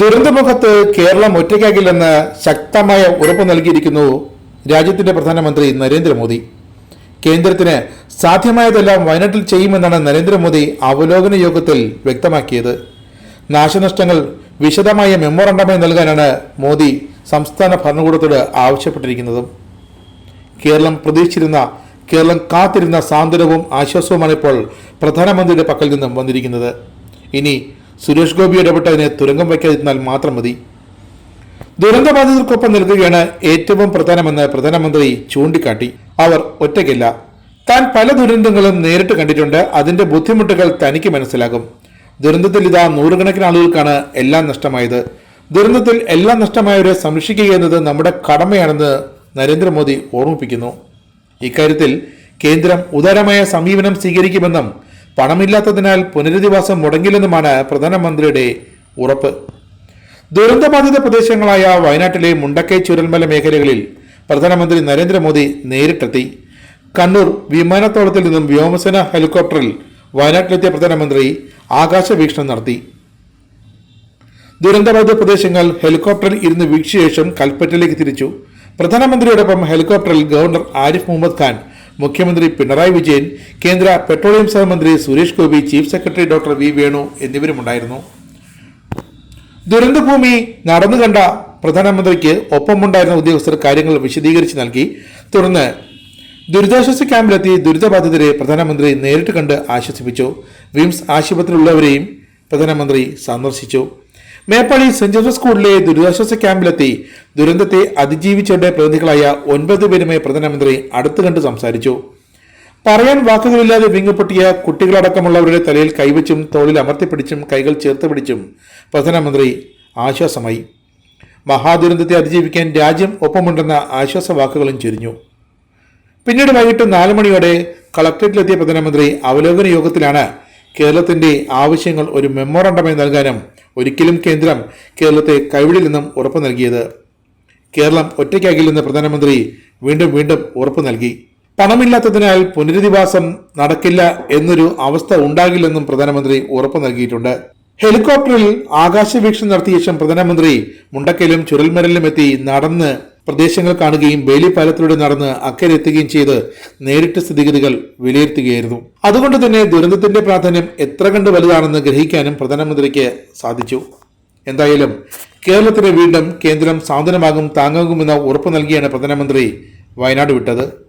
ദുരന്തമുഖത്ത് കേരളം ഒറ്റയ്ക്കാകില്ലെന്ന് ശക്തമായ ഉറപ്പ് നൽകിയിരിക്കുന്നു രാജ്യത്തിന്റെ പ്രധാനമന്ത്രി നരേന്ദ്രമോദി. കേന്ദ്രത്തിന് സാധ്യമായതെല്ലാം വയനാട്ടിൽ ചെയ്യുമെന്നാണ് നരേന്ദ്രമോദി അവലോകന യോഗത്തിൽ വ്യക്തമാക്കിയത്. നാശനഷ്ടങ്ങൾ വിശദമായ മെമ്മോറണ്ടമായി നൽകാനാണ് മോദി സംസ്ഥാന ഭരണകൂടത്തോട് ആവശ്യപ്പെട്ടിരിക്കുന്നത്. കേരളം പ്രതീക്ഷിച്ചിരുന്ന കേരളം കാത്തിരുന്ന സാന്ത്വനവും ആശ്വാസവുമാണ് ഇപ്പോൾ പ്രധാനമന്ത്രിയുടെ പക്കൽ നിന്നും വന്നിരിക്കുന്നത്. ഇനി സുരേഷ് ഗോപി ഇടപെട്ടതിനെ തുരങ്കം വയ്ക്കാതിരുന്നാൽ മാത്രം മതി. ദുരന്തബാധിതർക്കൊപ്പം നിൽക്കുകയാണ് ഏറ്റവും പ്രധാനമെന്ന് പ്രധാനമന്ത്രി ചൂണ്ടിക്കാട്ടി. അവർ ഒറ്റയ്ക്കില്ല. താൻ പല ദുരന്തങ്ങളും നേരിട്ട് കണ്ടിട്ടുണ്ട്. അതിന്റെ ബുദ്ധിമുട്ടുകൾ തനിക്ക് മനസ്സിലാകും. ദുരന്തത്തിൽ ഇതാ നൂറുകണക്കിന് ആളുകൾക്കാണ് എല്ലാം നഷ്ടമായത്. ദുരന്തത്തിൽ എല്ലാം നഷ്ടമായവരെ സംരക്ഷിക്കുക എന്നത് നമ്മുടെ കടമയാണെന്ന് നരേന്ദ്രമോദി ഓർമ്മിപ്പിക്കുന്നു. ഇക്കാര്യത്തിൽ കേന്ദ്രം ഉദാരമായ സമീപനം സ്വീകരിക്കുമെന്നും പണമില്ലാത്തതിനാൽ പുനരധിവാസം മുടങ്ങില്ലെന്നുമാണ് പ്രധാനമന്ത്രിയുടെ ഉറപ്പ്. ദുരന്തബാധിത പ്രദേശങ്ങളായ വയനാട്ടിലെ മുണ്ടക്കൈ ചുരൽമല മേഖലകളിൽ പ്രധാനമന്ത്രി നരേന്ദ്രമോദി നേരിട്ടെത്തി. കണ്ണൂർ വിമാനത്താവളത്തിൽ നിന്നും വ്യോമസേന ഹെലികോപ്റ്ററിൽ വയനാട്ടിലെത്തിയ പ്രധാനമന്ത്രി ആകാശ വീക്ഷണം നടത്തി. ദുരന്തബാധിത പ്രദേശങ്ങൾ ഹെലികോപ്റ്ററിൽ ഇരുന്ന് വീക്ഷിച്ച ശേഷം കൽപ്പറ്റയിലേക്ക് തിരിച്ചു. പ്രധാനമന്ത്രിയോടൊപ്പം ഹെലികോപ്റ്ററിൽ ഗവർണർ ആരിഫ് മുഹമ്മദ് ഖാൻ മുഖ്യമന്ത്രി പിണറായി വിജയൻ കേന്ദ്ര പെട്രോളിയം സഹമന്ത്രി Suresh Gopi chief secretary doctor V Venu എന്നിവരുമുണ്ടായിരുന്നു. ദുരന്തഭൂമി നടന്നു കണ്ട പ്രധാനമന്ത്രിക്ക് ഒപ്പമുണ്ടായിരുന്ന ഉദ്യോഗസ്ഥർ കാര്യങ്ങൾ വിശദീകരിച്ച് നൽകി. തുടർന്ന് ദുരിതാശ്വാസ ക്യാമ്പിലെത്തി ദുരിതബാധിതരെ പ്രധാനമന്ത്രി നേരിട്ട് കണ്ട് ആശ്വസിപ്പിച്ചു. വിംസ് ആശുപത്രിയിലുള്ളവരെയും പ്രധാനമന്ത്രി സന്ദർശിച്ചു. മേപ്പാടി സെന്റ് ജോസഫ് സ്കൂളിലെ ദുരിതാശ്വാസ ക്യാമ്പിലെത്തി ദുരന്തത്തെ അതിജീവിച്ചവരുടെ പ്രതിനിധികളായ ഒൻപത് പേരുമായി പ്രധാനമന്ത്രി അടുത്തു കണ്ട് സംസാരിച്ചു. പറയാൻ വാക്കുകളില്ലാതെ വിങ്ങുപൊട്ടിയ കുട്ടികളടക്കമുള്ളവരുടെ തലയിൽ കൈവച്ചും തോളിൽ അമർത്തിപ്പിടിച്ചും കൈകൾ ചേർത്ത് പിടിച്ചും പ്രധാനമന്ത്രി ആശ്വാസമായി. മഹാദുരന്തത്തെ അതിജീവിക്കാൻ രാജ്യം ഒപ്പമുണ്ടെന്ന ആശ്വാസ വാക്കുകളും ചൊരിഞ്ഞു. പിന്നീട് വൈകിട്ട് നാല് മണിയോടെ കളക്ടറേറ്റിലെത്തിയ പ്രധാനമന്ത്രി അവലോകന യോഗത്തിലാണ് കേരളത്തിന്റെ ആവശ്യങ്ങൾ ഒരു മെമ്മോറണ്ടമായി നൽകാനും ഒരിക്കലും കേന്ദ്രം കേരളത്തെ കൈവിടില്ലെന്നും ഉറപ്പു നൽകിയത്. കേരളം ഒറ്റയ്ക്കാകില്ലെന്ന് പ്രധാനമന്ത്രി വീണ്ടും വീണ്ടും ഉറപ്പു നൽകി. പണമില്ലാത്തതിനാൽ പുനരധിവാസം നടക്കില്ല എന്നൊരു അവസ്ഥ ഉണ്ടാകില്ലെന്നും പ്രധാനമന്ത്രി ഉറപ്പു നൽകിയിട്ടുണ്ട്. ഹെലികോപ്റ്ററിൽ ആകാശവീക്ഷണം നടത്തിയ ശേഷം പ്രധാനമന്ത്രി മുണ്ടക്കലും ചുരൽമരലിലും എത്തി നടന്ന് പ്രദേശങ്ങൾ കാണുകയും വേലിപ്പാലത്തിലൂടെ നടന്ന് അക്കരെ എത്തുകയും ചെയ്ത് നേരിട്ട് സ്ഥിതിഗതികൾ വിലയിരുത്തുകയായിരുന്നു. അതുകൊണ്ട് തന്നെ ദുരന്തത്തിന്റെ പ്രാധാന്യം എത്ര കണ്ട് വലുതാണെന്ന് ഗ്രഹിക്കാനും പ്രധാനമന്ത്രിക്ക് സാധിച്ചു. എന്തായാലും കേരളത്തിന് വീണ്ടും കേന്ദ്രം സാന്ത്വനമാകും താങ്ങാകുമെന്ന ഉറപ്പ് നൽകിയാണ് പ്രധാനമന്ത്രി വയനാട് വിട്ടത്.